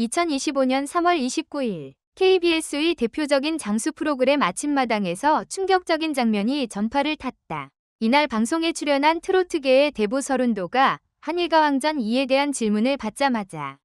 2025년 3월 29일 KBS의 대표적인 장수 프로그램 아침마당에서 충격적인 장면이 전파를 탔다. 이날 방송에 출연한 트로트계의 대부 서른도가 한일가왕전 이에 대한 질문을 받자마자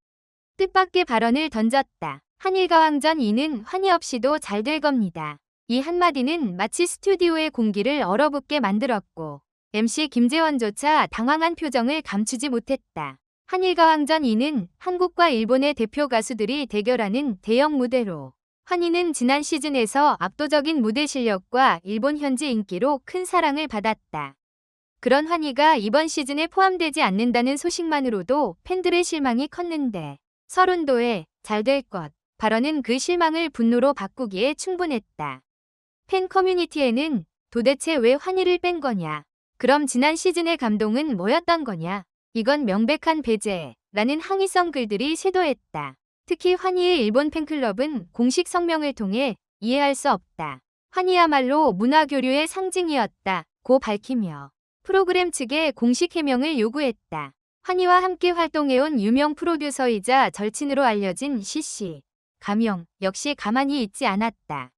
뜻밖의 발언을 던졌다. 한일가왕전 2는 환희 없이도 잘 될 겁니다. 이 한마디는 마치 스튜디오의 공기를 얼어붙게 만들었고 MC 김재원조차 당황한 표정을 감추지 못했다. 한일가왕전 2는 한국과 일본의 대표 가수들이 대결하는 대형 무대로 환희는 지난 시즌에서 압도적인 무대 실력과 일본 현지 인기로 큰 사랑을 받았다. 그런 환희가 이번 시즌에 포함되지 않는다는 소식만으로도 팬들의 실망이 컸는데 서른도의 잘될 것 발언은 그 실망을 분노로 바꾸기에 충분했다. 팬 커뮤니티에는 도대체 왜 환희를 뺀 거냐? 그럼 지난 시즌의 감동은 뭐였던 거냐? 이건 명백한 배제라는 항의성 글들이 쇄도했다. 특히 환희의 일본 팬클럽은 공식 성명을 통해 이해할 수 없다. 환희야말로 문화교류의 상징이었다. 고 밝히며 프로그램 측에 공식 해명을 요구했다. 환희와 함께 활동해온 유명 프로듀서이자 절친으로 알려진 CC 가명 역시 가만히 있지 않았다.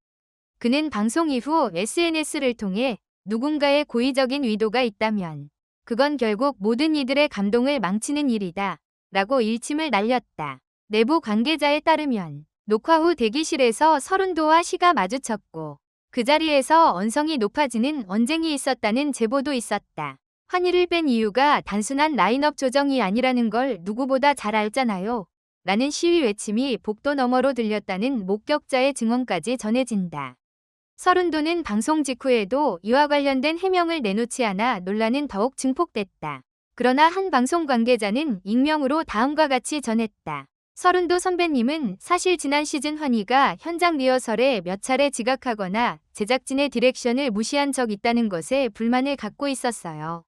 그는 방송 이후 SNS를 통해 누군가의 고의적인 의도가 있다면 그건 결국 모든 이들의 감동을 망치는 일이다. 라고 일침을 날렸다. 내부 관계자에 따르면 녹화 후 대기실에서 서른도와 시가 마주쳤고 그 자리에서 언성이 높아지는 언쟁이 있었다는 제보도 있었다. 환희를 뺀 이유가 단순한 라인업 조정이 아니라는 걸 누구보다 잘 알잖아요. 라는 시위 외침이 복도 너머로 들렸다는 목격자의 증언까지 전해진다. 서른도는 방송 직후에도 이와 관련된 해명을 내놓지 않아 논란은 더욱 증폭됐다. 그러나 한 방송 관계자는 익명으로 다음과 같이 전했다. 서른도 선배님은 사실 지난 시즌 환희가 현장 리허설에 몇 차례 지각하거나 제작진의 디렉션을 무시한 적 있다는 것에 불만을 갖고 있었어요.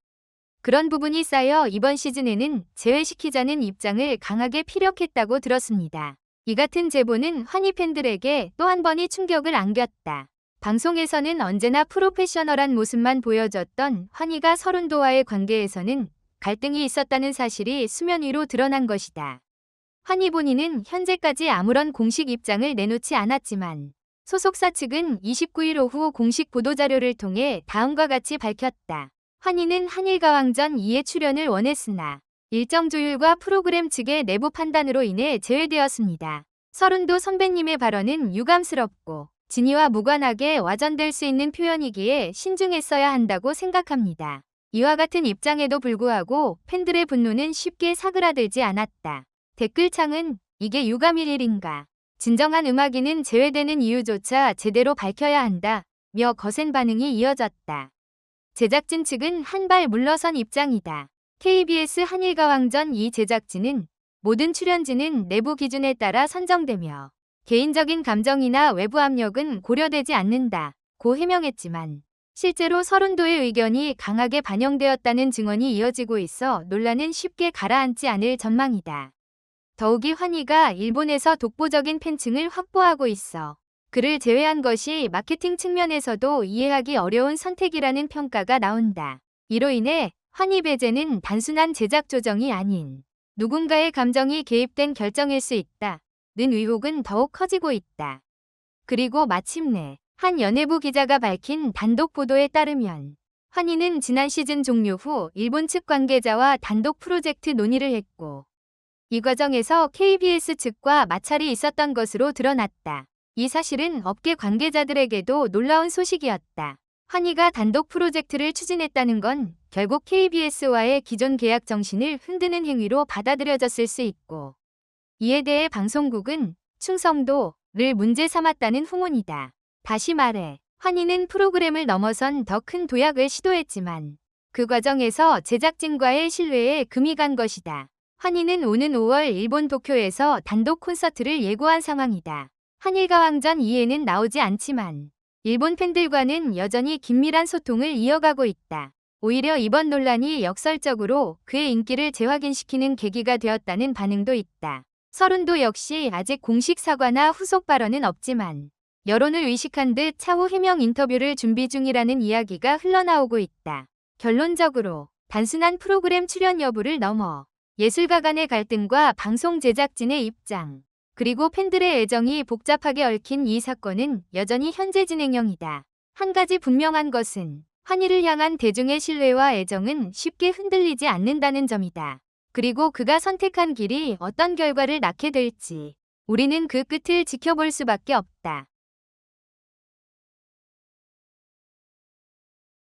그런 부분이 쌓여 이번 시즌에는 제외시키자는 입장을 강하게 피력했다고 들었습니다. 이 같은 제보는 환희 팬들에게 또 한 번이 충격을 안겼다. 방송에서는 언제나 프로페셔널한 모습만 보여줬던 환희가 서른도와의 관계에서는 갈등이 있었다는 사실이 수면 위로 드러난 것이다. 환희 본인은 현재까지 아무런 공식 입장을 내놓지 않았지만 소속사 측은 29일 오후 공식 보도자료를 통해 다음과 같이 밝혔다. 환희는 한일가왕전 2에 출연을 원했으나 일정 조율과 프로그램 측의 내부 판단으로 인해 제외되었습니다. 서른도 선배님의 발언은 유감스럽고 진위와 무관하게 와전될 수 있는 표현이기에 신중했어야 한다고 생각합니다. 이와 같은 입장에도 불구하고 팬들의 분노는 쉽게 사그라들지 않았다. 댓글창은 이게 유감일 일인가? 진정한 음악인은 제외되는 이유조차 제대로 밝혀야 한다. 며 거센 반응이 이어졌다. 제작진 측은 한 발 물러선 입장이다. KBS 한일가왕전 이 제작진은 모든 출연진은 내부 기준에 따라 선정되며 개인적인 감정이나 외부 압력은 고려되지 않는다. 고 해명했지만 실제로 서른도의 의견이 강하게 반영되었다는 증언이 이어지고 있어 논란은 쉽게 가라앉지 않을 전망이다. 더욱이 환희가 일본에서 독보적인 팬층을 확보하고 있어 그를 제외한 것이 마케팅 측면에서도 이해하기 어려운 선택이라는 평가가 나온다. 이로 인해 환희 배제는 단순한 제작 조정이 아닌 누군가의 감정이 개입된 결정일 수 있다. 는 의혹은 더욱 커지고 있다. 그리고 마침내 한 연예부 기자가 밝힌 단독 보도에 따르면 환희는 지난 시즌 종료 후 일본 측 관계자와 단독 프로젝트 논의를 했고 이 과정에서 KBS 측과 마찰이 있었던 것으로 드러났다. 이 사실은 업계 관계자들에게도 놀라운 소식이었다. 환희가 단독 프로젝트를 추진했다는 건 결국 KBS와의 기존 계약 정신을 흔드는 행위로 받아들여졌을 수 있고 이에 대해 방송국은 충성도를 문제 삼았다는 후문이다. 다시 말해 환희는 프로그램을 넘어선 더 큰 도약을 시도했지만 그 과정에서 제작진과의 신뢰에 금이 간 것이다. 환희는 오는 5월 일본 도쿄에서 단독 콘서트를 예고한 상황이다. 한일가왕전 이해는 나오지 않지만 일본 팬들과는 여전히 긴밀한 소통을 이어가고 있다. 오히려 이번 논란이 역설적으로 그의 인기를 재확인시키는 계기가 되었다는 반응도 있다. 서른도 역시 아직 공식 사과나 후속 발언은 없지만 여론을 의식한 듯 차후 해명 인터뷰를 준비 중이라는 이야기가 흘러나오고 있다. 결론적으로 단순한 프로그램 출연 여부를 넘어 예술가 간의 갈등과 방송 제작진의 입장, 그리고 팬들의 애정이 복잡하게 얽힌 이 사건은 여전히 현재 진행형이다. 한 가지 분명한 것은 환희를 향한 대중의 신뢰와 애정은 쉽게 흔들리지 않는다는 점이다. 그리고 그가 선택한 길이 어떤 결과를 낳게 될지 우리는 그 끝을 지켜볼 수밖에 없다.